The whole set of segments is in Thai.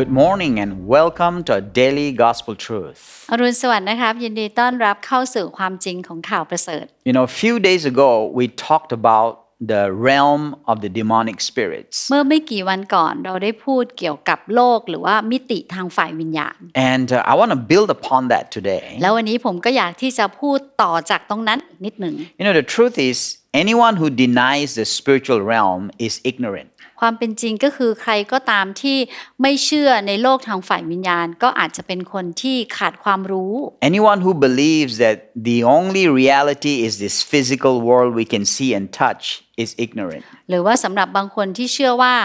Good morning and welcome to our daily gospel truth. อรุณสวัสดิ์นะครับ ยินดีต้อนรับเข้าสู่ความจริงของข่าวประเสริฐ You know, a few days ago, we talked about the realm of the demonic spirits. เมื่อไม่กี่วันก่อนเราได้พูดเกี่ยวกับโลกหรือว่ามิติทางฝ่ายวิญญาณ And uh, I want to build upon that today. แล้ววันนี้ผมก็อยากที่จะพูดต่อจากตรงนั้นอีกนิดหนึ่ง You know, the truth is, anyone who denies the spiritual realm is ignorant. ความเป็นจริงก็คือใครก็ตามที่ไม่เชื่อในโลกทางฝ่ายวิญญาณ ก็อาจจะเป็นคนที่ขาดความรู้ Anyone who believes that the only reality is this physical world we can see and touch is ignorant. หรือว่าสำหรับบางคนที่เชื่อว่า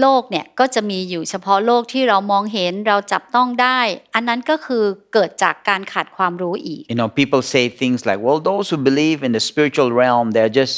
โลกเนี่ยก็จะมีอยู่เฉพาะโลกที่เรามองเห็นเราจับต้องได้ อันนั้นก็คือเกิดจากการขาดความรู้อีก You know, people say things like, well, those who believe in the spiritual realm, they're just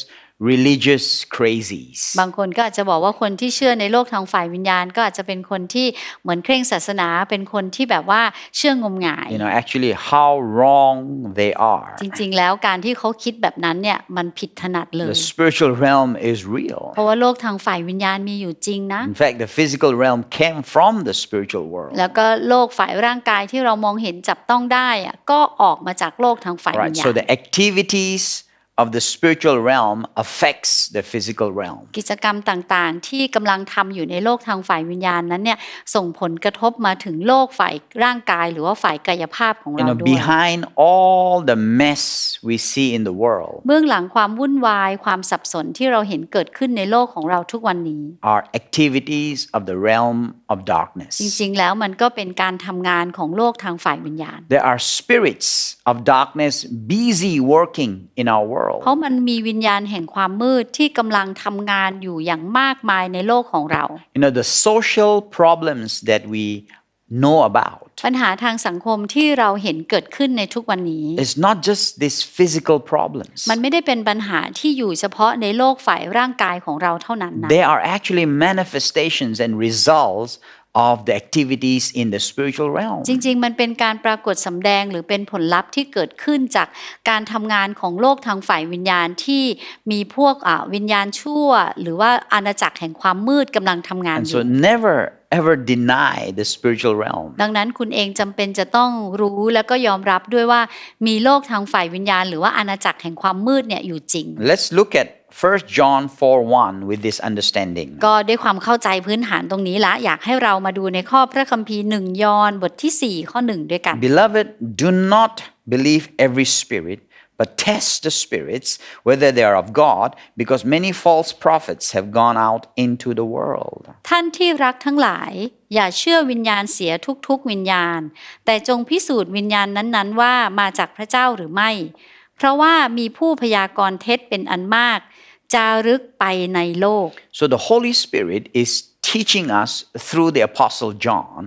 religious crazies. บางคนก็อาจจะบอกว่าคนที่เชื่อในโลกทางฝ่ายวิญญาณ ก็อาจจะเป็นคนที่เหมือนเคร่งศาสนาเป็นคนที่แบบว่าเชื่องมงาย You know, actually, how wrong they are. จริงๆ แล้วการที่เขาคิดแบบนั้นเนี่ยมันผิดถนัดเล The ย spiritual realm is real. เพราะว่าโลกทางฝ่ายวิญญาณมีอยู่จริงนะ In fact, the physical realm came from the spiritual world. แล้วก็โลกฝ่ายร่างกายที่เรามองเห็นจับต้องได้อะก็ออกมาจากโลกทางฝ่ายวิ Right. ญญา So ณ the activities of the spiritual realm affects the physical realm. กิจกรรมต่างๆ ที่กำลังทำอยู่ในโลกทางฝ่ายวิญญาณนั้นเนี่ยส่งผลกระทบมาถึงโลกฝ่ายร่างกายหรือว่าฝ่ายกายภาพของ You เรา know, ด้วย behind all the mess we see in the world เบื้องหลังความวุ่นวายความสับสนที่เราเห็นเกิดขึ้นในโลกของเราทุกวันนี้ are activities of the realm of darkness. จริงๆ แล้วมันก็เป็นการทำงานของโลกทางฝ่ายวิญญาณ There are spirits of darkness busy working in our world. เพราะมันมีวิญญาณแห่งความมืดที่กำลังทำงานอยู่อย่างมากมายในโลกของเรา You know, the social problems that we know about ปัญหาทางสังคมที่เราเห็นเกิดขึ้นในทุกวันนี้ is not just these physical problems. มันไม่ได้เป็นปัญหาที่อยู่เฉพาะในโลกฝ่ายร่างกายของเราเท่านั้นนะ They are actually manifestations and results of the activities in the spiritual realm. จริง ๆ มันเป็นการปรากฏสำแดงหรือเป็นผลลัพธ์ที่เกิดขึ้นจากการทำงานของโลกทางฝ่ายวิญญาณที่มีพวกอ่าวิญญาณชั่ว หรือว่าอาณาจักรแห่งความมืดกำลังทำงาน And อ so ยู่ never ever deny the spiritual realm. ดังนั้นคุณเองจำเป็นจะต้องรู้แล้วก็ยอมรับด้วยว่ามีโลกทางฝ่ายวิญญาณ หรือว่าอาณาจักรแห่งความมืดเนี่ยอยู่จริง Let's look at 1 John 4 1 with this understanding. ก็ด้วยความเข้าใจพื้นฐานตรงนี้ละ อยากให้เรามาดูในข้อพระคัมภีร์หนึ่งยอห์นบทที่ 4 ข้อหนึ่งด้วยกัน Beloved, do not believe every spirit, but test the spirits whether they are of God, because many false prophets have gone out into the world. ท่านที่รักทั้งหลาย อย่าเชื่อวิญญาณเสียทุกๆวิญญาณ แต่จงพิสูจน์วิญญาณนั้นๆ ว่ามาจากพระเจ้าหรือไม่ เพราะว่ามีผู้พยากรณ์เท็จเป็นอันมาก จารึกไปในโลก So the Holy Spirit is teaching us through the Apostle John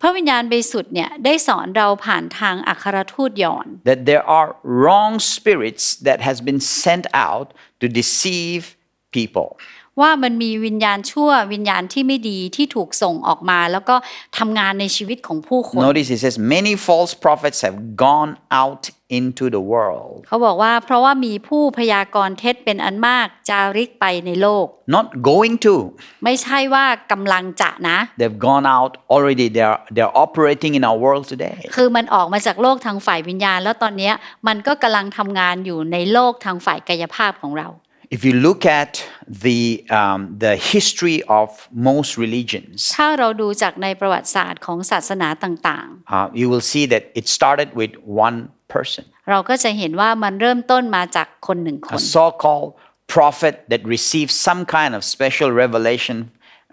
พระวิญญาณบริสุทธิ์เนี่ยได้สอนเราผ่านทางอัครทูตยอน that there are wrong spirits that has been sent out to deceive people. ว่ามันมีวิญญาณชั่ววิญญาณที่ไม่ดีที่ถูกส่งออกมา แล้วก็ทำงานในชีวิตของผู้คน Notice it says many false prophets have gone out into the world. เขาบอกว่าเพราะว่ามีผู้พยากรณ์เท็จเป็นอันมากจาริกไปในโลก Not going to. ไม่ใช่ว่ากำลังจะนะ They've gone out already. They're they're operating in our world today. คือมันออกมาจากโลกทางฝ่ายวิญญาณ แล้วตอนเนี้ยมันก็กำลังทำงานอยู่ในโลกทางฝ่ายกายภาพของเรา If you look at the um, the history of most religions, ถ้าเราดูจากในประวัติศาสตร์ของศาสนาต่าง uh, you will see that it started with one person, ๆ เราก็จะเห็นว่ามันเริ่มต้นมาจากคนหนึ่งค a น so-called prophet that received some kind of special revelation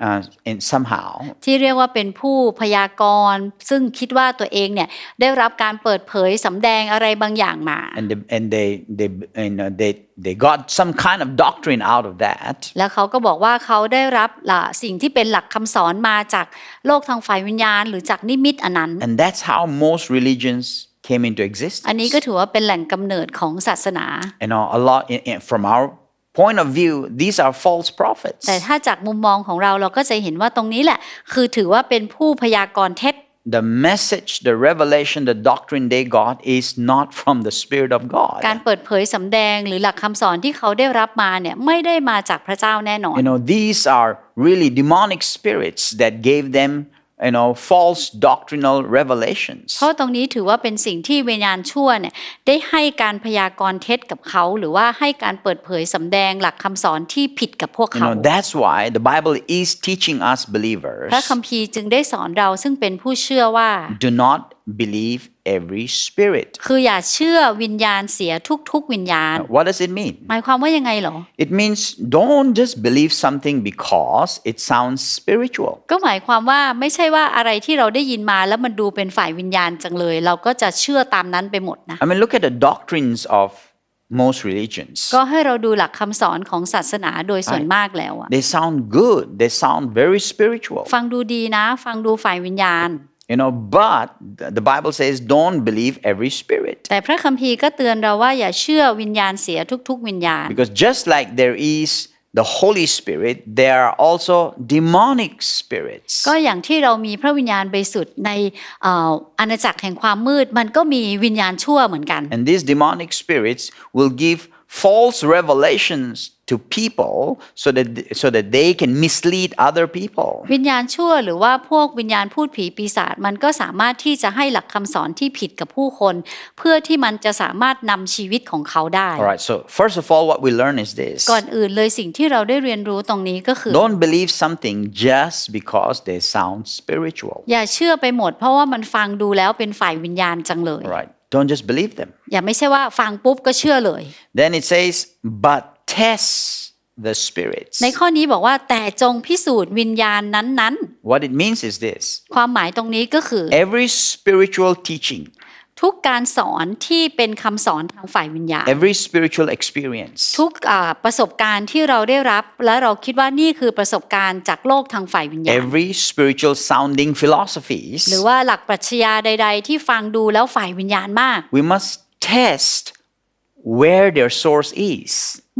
uh, in somehow. ที่เรียกว่าเป็นผู้พยากรณ์ซึ่งคิดว่าตัวเองเนี่ยได้รับการเปิดเผยสำแดงอะไรบางอย่างมา and they, and they they you know they they got some kind of doctrine out of that แล้วเขาก็บอกว่าเขาได้รับล่ะสิ่งที่เป็นหลักคำสอนมาจากโลกทางฝ่ายวิญญาณ หรือจากนิมิตอันนั้น and that's how most religions came into existence อันนี้ก็ถือว่าเป็นแหล่งกำเนิดของศาสนา you know a lot in, in- from our point of view these are false prophets แต่ถ้าจากมุมมองของเราเราก็จะเห็นว่าตรงนี้แหละ คือถือว่าเป็นผู้พยากรณ์เท็จ the message the revelation the doctrine they got is not from the spirit of god การเปิดเผยสำแดงหรือหลักคำสอนที่เขาได้รับมาเนี่ยไม่ได้มาจากพระเจ้าแน่นอน you know these are really demonic spirits that gave them you know, false doctrinal revelations. เพราะตรงนี้ถือว่าเป็นสิ่งที่วิญญาณชั่วเนี่ยได้ให้การพยากรณ์เท็จกับเขาหรือว่าให้การเปิดเผยสำแดงหลักคำสอนที่ผิดกับพวก You เขา know, that's why the Bible is teaching us believers พระคัมภีร์จึงได้สอนเราซึ่งเป็นผู้เชื่อว่า do not believe every spirit. คืออย่าเชื่อวิญญาณเสียทุกๆวิญญาณ What does it mean? หมายความว่ายังไงเหรอ It means don't just believe something because it sounds spiritual. ก็หมายความว่าไม่ใช่ว่าอะไรที่เราได้ยินมาแล้วมันดูเป็นฝ่ายวิญญาณจังเลย เราก็จะเชื่อตามนั้นไปหมดนะ I mean, look at the doctrines of most religions. ก็ให้เราดูหลักคำสอนของศาสนาโดยส่วนมากแล้วอะ They sound good, they sound very spiritual. ฟังดูดีนะ ฟังดูฝ่ายวิญญาณ You know, but th- the Bible says don't believe every spirit. แต่พระคัมภีร์ก็เตือนเราว่าอย่าเชื่อวิญญาณเสียทุก ๆ วิญญาณ Because just like there is the Holy Spirit, there are also demonic spirits. ก็อย่างที่เรามีพระวิญญาณบริสุทธิ์ในเอ่ออาณาจักรแห่งความมืด มันก็มีวิญญาณชั่วเหมือนกัน And these demonic spirits will give false revelations to people so that so that they can mislead other people. วิญญาณชั่วหรือว่าพวกวิญญาณพูดผีปีศาจมันก็สามารถที่จะให้หลักคำสอนที่ผิดกับผู้คน เพื่อที่มันจะสามารถนำชีวิตของเขาได้ All right, so first of all what we learn is this. ก่อนอื่นเลยสิ่งที่เราได้เรียนรู้ตรงนี้ก็คือ Don't believe something just because they sound spiritual. อย่าเชื่อไปหมดเพราะว่ามันฟังดูแล้วเป็นฝ่ายวิญญาณจังเลย All right. Don't just believe them. อย่าไม่ใช่ว่าฟังปุ๊บก็เชื่อเลย Then it says, but test the spirits. ในข้อนี้บอกว่าแต่จงพิสูจน์วิญญาณนั้น What it means is this ๆความหมายตรงนี้ก็คือ every spiritual teaching, ทุกการสอนที่เป็นคำสอนทางฝ่ายวิญญาณ every spiritual experience, ทุกอ่าประสบการณ์ที่เราได้รับ และเราคิดว่านี่คือประสบการณ์จากโลกทางฝ่ายวิญญาณ every spiritual sounding philosophies, หรือว่าหลักปรัชญาใด ๆ ที่ฟังดูแล้วฝ่ายวิญญาณมาก we must test where their source is.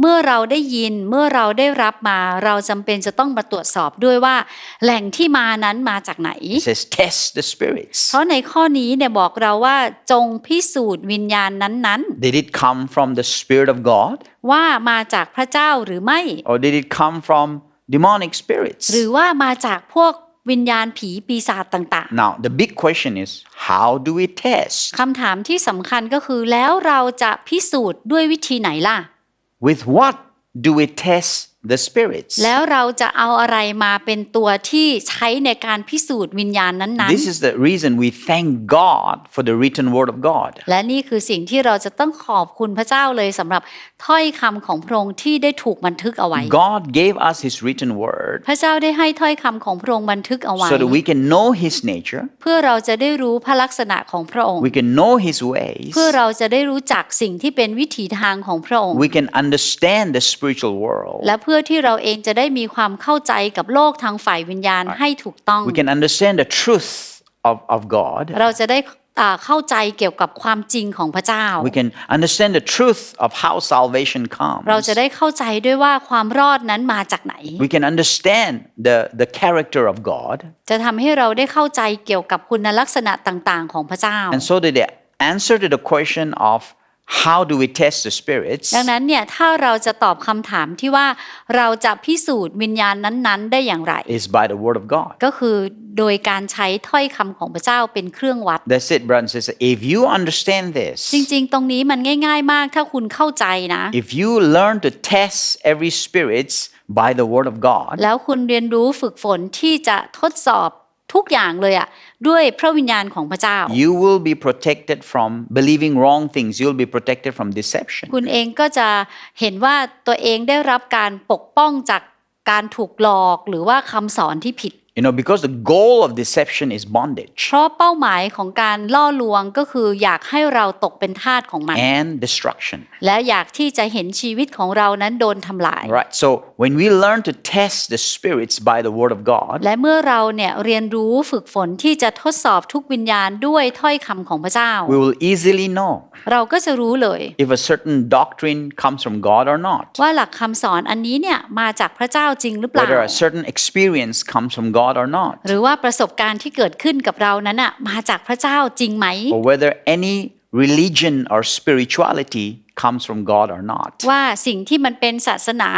เมื่อเราได้ยินเมื่อเราได้รับมาเราจำเป็นจะต้องมาตรวจสอบด้วยว่า แหล่งที่มานั้นมาจากไหน It says, test the spirits. เพราะในข้อนี้เนี่ยบอกเราว่าจงพิสูจน์วิญญาณนั้น Did it come from the Spirit of God ๆว่ามาจากพระเจ้าหรือไม่ or did it come from demonic spirits? หรือว่ามาจากพวกวิญญาณผีปีศาจต่าง Now, the big question is how do we test? ๆคำถามที่สำคัญก็คือแล้วเราจะพิสูจน์ด้วยวิธีไหนล่ะ With what do we test the spirits? แล้วเราจะเอาอะไรมาเป็นตัวที่ใช้ในการพิสูจน์วิญญาณนั้น This is the reason we thank God for the written word of God. ๆและนี่คือสิ่งที่เราจะต้องขอบคุณพระเจ้าเลยสำหรับถ้อยคำของพระองค์ที่ได้ถูกบันทึกเอาไว้ God gave us his written word พระเจ้าได้ให้ถ้อยคำของพระองค์บันทึกเอาไว้ so that we can know his nature, เพื่อเราจะได้รู้พระลักษณะของพระองค์ we can know his ways, เพื่อเราจะได้รู้จักสิ่งที่เป็นวิถีทางของพระองค์ we can understand the spiritual world, และเพื่อที่เราเองจะได้มีความเข้าใจกับโลกทางฝ่ายวิญญาณให้ถูกต้อง we can understand the truth of, of God, เราจะได้อ่าเข้าใจเกี่ยวกับความจริงของพระเจ้า we can understand the truth of how salvation comes, เราจะได้เข้าใจด้วยว่าความรอดนั้นมาจากไหน we can understand the, the character of God, จะทำให้เราได้เข้าใจเกี่ยวกับคุณลักษณะต่างๆ ของพระเจ้า and so that the answer to the question of how do we test the spirits ดังนั้นเนี่ยถ้าเราจะตอบคำถามที่ว่าเราจะพิสูจน์วิญญาณนั้นๆ ได้อย่างไร is by the word of God. ก็คือโดยการใช้ถ้อยคำของพระเจ้าเป็นเครื่องวัด That's it, brothers and sisters. If you understand จ this, ริงๆ ตรงนี้มันง่าย ๆ มากถ้าคุณเข้าใจนะ if you learn to test every spirits by the word of God, แล้วคุณเรียนรู้ฝึกฝนที่จะทดสอบ ทุกอย่างเลยอะด้วยพระวิญญาณของพระเจ้า you will be protected from believing wrong things. You'll be protected from deception. คุณเองก็จะเห็นว่าตัวเองได้รับการปกป้องจากการถูกหลอกหรือว่าคำสอนที่ผิด You know, because the goal of deception is bondage เพราะเป้าหมายของการล่อลวงก็คืออยากให้เราตกเป็นทาสของมัน and destruction. และอยากที่จะเห็นชีวิตของเรานั้นโดนทำลาย Right? So when we learn to test the spirits by the word of God, และเมื่อเราเนี่ยเรียนรู้ฝึกฝนที่จะทดสอบทุกวิญญาณด้วยถ้อยคำของพระเจ้า we will easily know เราก็จะรู้เลย if a certain doctrine comes from God or not. ว่าหลักคำสอนอันนี้เนี่ยมาจากพระเจ้าจริงหรือเปล่า Whether a certain experience comes from God or not. หรือว่าประสบการณ์ที่เกิดขึ้นกับเรานั้นอะมาจากพระเจ้าจริงไหม or whether any religion or spirituality comes from God or not. ว่าสิ่งที่มันเป็นศาสนา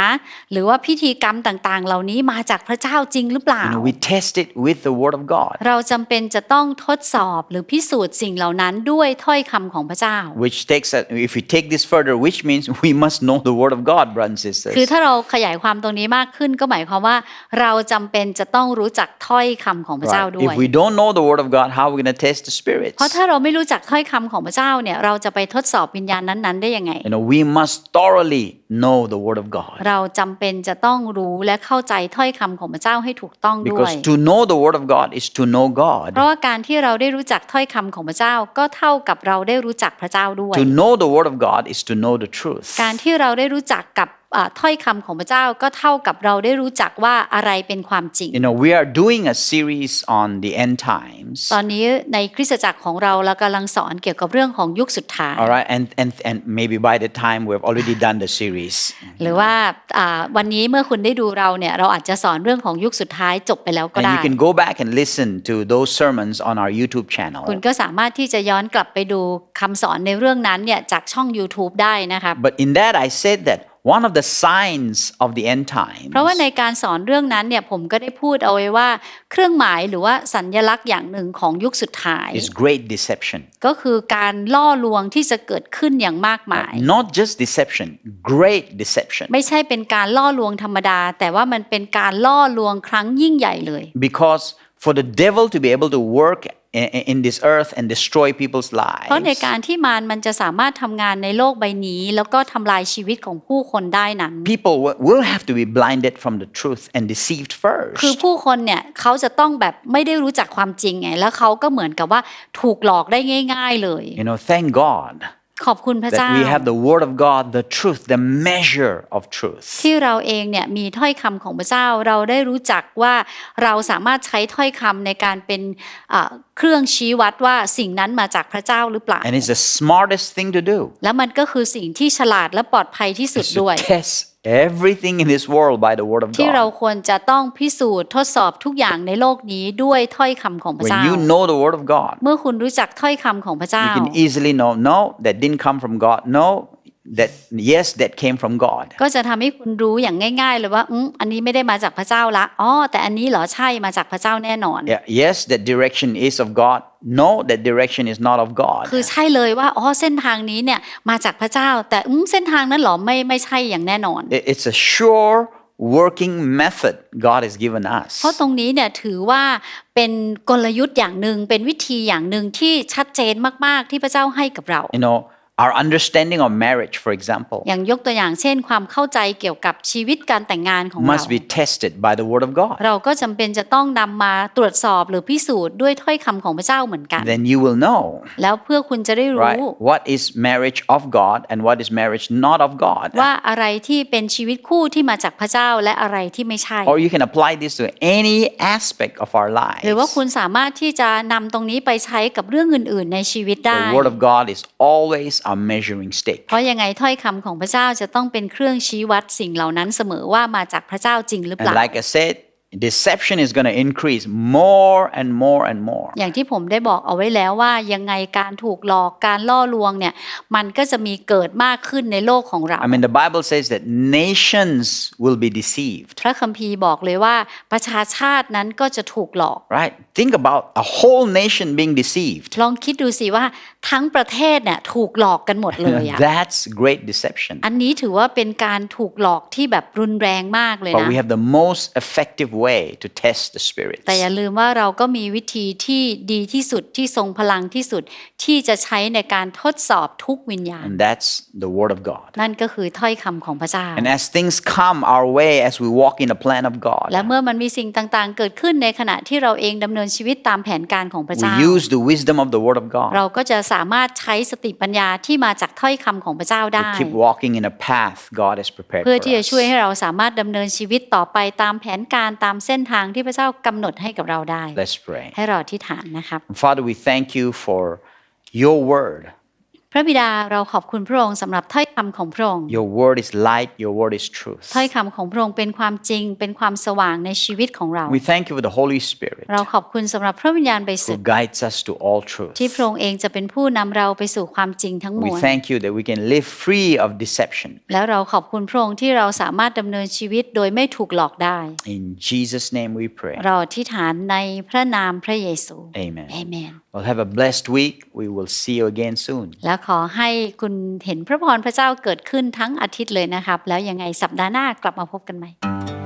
หรือว่าพิธีกรรมต่างๆ เหล่านี้มาจากพระเจ้าจริงหรือเปล่า You know, we test it with the Word of God, เราจำเป็นจะต้องทดสอบหรือพิสูจน์สิ่งเหล่านั้นด้วยถ้อยคำของพระเจ้า which takes, a, if we take this further, which means we must know the Word of God, brothers and คือ sisters. ถ้าเราขยายความตรงนี้มากขึ้นก็หมายความว่าเราจำเป็นจะต้องรู้จักถ้อยคำของพระเจ้า Right? ด้วย If we don't know the Word of God, how are we going to test the spirits? เพราะถ้าเราไม่รู้จักถ้อยคำของพระเจ้าเนี่ยเราจะไปทดสอบวิญญาณนั้นๆได้ยังไง You know, we must thoroughly know the Word of God. เราจำเป็นจะต้องรู้และเข้าใจถ้อยคำของพระเจ้าให้ถูกต้องด้วย Because to know the Word of God is to know เพ God. ราะว่าการที่เราได้รู้จักถ้อยคำของพระเจ้าก็เท่ากับเราได้รู้จักพระเจ้าด้วย To know the Word of God is to know the truth. การที่เราได้รู้จักกับอ่าถ้อยคำของพระเจ้าก็เท่ากับเราได้รู้จักว่าอะไรเป็นความจริง You know, we are doing a series on the end times. ตอนนี้ในคริสตจักรของเราเรากำลังสอนเกี่ยวกับเรื่องของยุคสุดท้าย All right, and, and, and maybe by the time we have already done the series. หรือว่าอ่าวันนี้เมื่อคุณได้ดูเราเนี่ยเราอาจจะสอนเรื่องของยุคสุดท้ายจบไปแล้วก็ And ได้ you can go back and listen to those sermons on our YouTube channel. คุณก็สามารถที่จะย้อนกลับไปดูคำสอนในเรื่องนั้นเนี่ยจากช่อง YouTube ได้นะครับ But in that, I said that one of the signs of the end times เพราะว่าในการสอนเรื่องนั้นเนี่ยผมก็ได้พูดเอาไว้ว่า เครื่องหมายหรือว่าสัญลักษณ์อย่างหนึ่งของยุคสุดท้าย is great deception. ก็คือการล่อลวงที่จะเกิดขึ้นอย่างมากมาย Not just deception, great deception. ไม่ใช่เป็นการล่อลวงธรรมดา แต่ว่ามันเป็นการล่อลวงครั้งยิ่งใหญ่เลย Because for the devil to be able to work i- i- in this earth and destroy people's เพราะใน lives, การที่มารมันจะสามารถทำงานในโลกใบนี้ แล้วก็ทำลายชีวิตของผู้คนได้นั้น people wi- will have to be blinded from the truth and deceived คือ first. ผู้คนเนี่ยเขาจะต้องแบบไม่ได้รู้จักความจริงไงแล้วเขาก็เหมือนกับว่าถูกหลอกได้ง่าย ๆเลย You know, thank God ขอบคุณพระเจ้า that we have the Word of God, the truth, the measure of truth. ที่เราเองเนี่ยมีถ้อยคำของพระเจ้าเราได้รู้จักว่าเราสามารถใช้ถ้อยคำในการเป็นอ่า เครื่องชี้วัดว่าสิ่งนั้นมาจากพระเจ้าหรือเปล่า And it's the smartest thing to do. แล้วมันก็คือสิ่งที่ฉลาดและปลอดภัยที่สุด is ด้วย to test everything in this world by the Word of ที่เรา God. ควรจะต้องพิสูจน์ทดสอบทุกอย่างในโลกนี้ด้วยถ้อยคำของพระ When เจ้า you know the Word of God, เมื่อคุณรู้จักถ้อยคำของพระเจ้า you can easily know no, that didn't come from God. No, that yes, that came from God. ก็จะทำให้คุณรู้อย่างง่าย ๆ เลยว่าอืมอันนี้ไม่ได้มาจากพระเจ้าละอ๋อแต่อันนี้เหรอใช่มาจากพระเจ้าแน่นอน Yeah, yes, that direction is of God. No, that direction is not of God. คือใช่เลยว่าอ๋อเส้นทางนี้เนี่ยมาจากพระเจ้า แต่อืมเส้นทางนั้นเหรอไม่ไม่ใช่อย่างแน่นอน It- It's a sure working method God has given us. เพราะตรงนี้เนี่ยถือว่าเป็นกลยุทธ์อย่างหนึ่งเป็นวิธีอย่างหนึ่งที่ชัดเจนมากๆที่พระเจ้าให้กับเรา You know, our understanding of marriage, for example, อย่างยกตัวอย่างเช่นความเข้าใจเกี่ยวกับชีวิตการแต่งงานของเรา must be tested by the Word of God. เราก็จำเป็นจะต้องนำมาตรวจสอบหรือพิสูจน์ด้วยถ้อยคำของพระเจ้าเหมือนกัน Then you will know, แล้วเพื่อคุณจะได้รู้ right, what is marriage of God and what is marriage not of God. ว่าอะไรที่เป็นชีวิตคู่ที่มาจากพระเจ้าและอะไรที่ไม่ใช่ Or you can apply this to any aspect of our หรือว่า lives. คุณสามารถที่จะนำตรงนี้ไปใช้กับเรื่องอื่น ๆ ในชีวิตได้ The Word of God is always our measuring stick. เพราะยังไงถ้อยคำของพระเจ้าจะต้องเป็นเครื่องชี้วัดสิ่งเหล่านั้นเสมอว่ามาจากพระเจ้าจริงหรือเป And ล่า like I said, deception is going to increase more and more and more. อย่างที่ผมได้บอกเอาไว้แล้วว่ายังไงการถูกหลอกการล่อลวงเนี่ยมันก็จะมีเกิดมากขึ้นในโลกของเรา I mean, the Bible says that nations will be deceived, พระคัมภีร์บอกเลยว่าประชาชาตินั้นก็จะถูกหลอก right? Think about a whole nation being deceived. ลองคิดดูสิว่าทั้งประเทศเนี่ยถูกหลอกกันหมดเลยอะ That's great deception. อันนี้ถือว่าเป็นการถูกหลอกที่แบบรุนแรงมากเลย But นะ we have the most effective way to test the spirits. แต่อย่าลืมว่าเราก็มีวิธีที่ดีที่สุดที่ทรงพลังที่สุดที่จะใช้ในการทดสอบทุกวิญญาณ And that's the Word of God. นั่นก็คือถ้อยคำของพระเจ้า And as things come our way as we walk in the plan of และ God, เมื่อมันมีสิ่งต่างๆ เกิดขึ้นในขณะที่เราเองดำเนินชีวิตตามแผนการของพระ we เจ้า use the wisdom of the Word of เรา God ก็จะสามารถใช้สติปัญญาที่มาจากถ้อยคำของพระเจ้าได้ to keep walking in a path God has prepared เพื่อ for ที่จะช่วย us. ให้เราสามารถดำเนินชีวิตต่อไปตามแผนการตามเส้นทางที่พระเจ้ากำหนดให้กับเราได้ Let's pray. ให้เราอธิษฐานนะครับ Father, we thank you for your word. พระบิดาเราขอบคุณพระองค์สำหรับถ้อยคำของพระองค์ Your word is light, your word is truth. ถ้อยคำของพระองค์เป็นความจริง เป็นความสว่างในชีวิตของเรา We thank you for the Holy Spirit เราขอบคุณสำหรับพระวิญญาณบริสุท who ธิ์ guides us to all truth. ที่พระองค์เองจะเป็นผู้นำเราไปสู่ความจริงทั้งม We วล thank you that we can live free of deception. แล้วเราขอบคุณพระองค์ที่เราสามารถดำเนินชีวิตโดยไม่ถูกหลอกได้ In Jesus' name we pray. เราอธิษฐานในพระนามพระเยซู Amen. เอเมน Well, have a blessed week. We will see you again soon. แล้วขอให้คุณเห็นพระพรพระเจ้าเกิดขึ้นทั้งอาทิตย์เลยนะครับ แล้วยังไงสัปดาห์หน้ากลับมาพบกันใหม่